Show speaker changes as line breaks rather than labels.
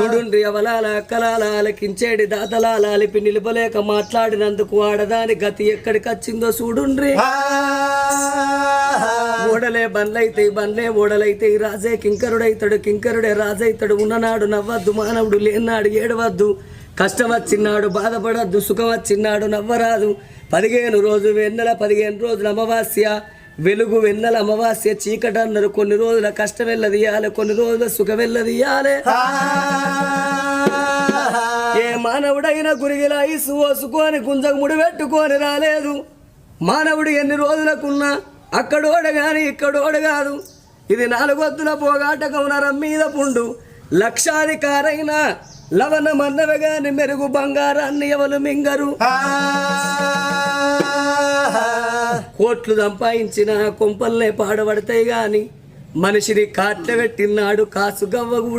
చూడుండ్రి అవలాల అక్కలాల ఆలకించేడి దాతలాల అలిపి నిలబలేక మాట్లాడినందుకు ఆడదాని గతి ఎక్కడికి వచ్చిందో చూడుండ్రి. ఓడలే బండ్లైతే బండ్లే ఓడలైతే రాజే కింకరుడైతాడు కింకరుడే రాజైతాడు. ఉన్ననాడు నవ్వద్దు మానవుడు లేనాడు ఏడవద్దు. కష్టం వచ్చినాడు బాధపడద్దు సుఖం వచ్చినాడు నవ్వరాదు. పదిహేను రోజు వెన్నెల పదిహేను రోజుల అమావాస్య. వెలుగు వెన్నెల అమావాస్య చీకటి అన్నారు కొన్ని రోజుల కష్టం వెళ్ళదీయాలి కొన్ని రోజుల సుఖం వెళ్ళదీయాలి ఏ మానవుడైనా గురిగిలా ఇసు ఓసుకొని గుంజకు ముడి పెట్టుకొని రాలేదు. మానవుడు ఎన్ని రోజులకున్నా అక్కడోడ గాని ఇక్కడోడ కాదు. ఇది నాలుగొద్దుల పోగాటకం నరం మీద పుండు. లక్షాధికారైన లవణ మన్నవ గాని మెరుగు బంగారాన్ని ఎవరు మింగరు? కోట్లు సంపాదించిన కొంపల్లే పాడబడతాయి కానీ మనిషిని కాట్ల పెట్టినాడు కాసు గవ్వ కూడా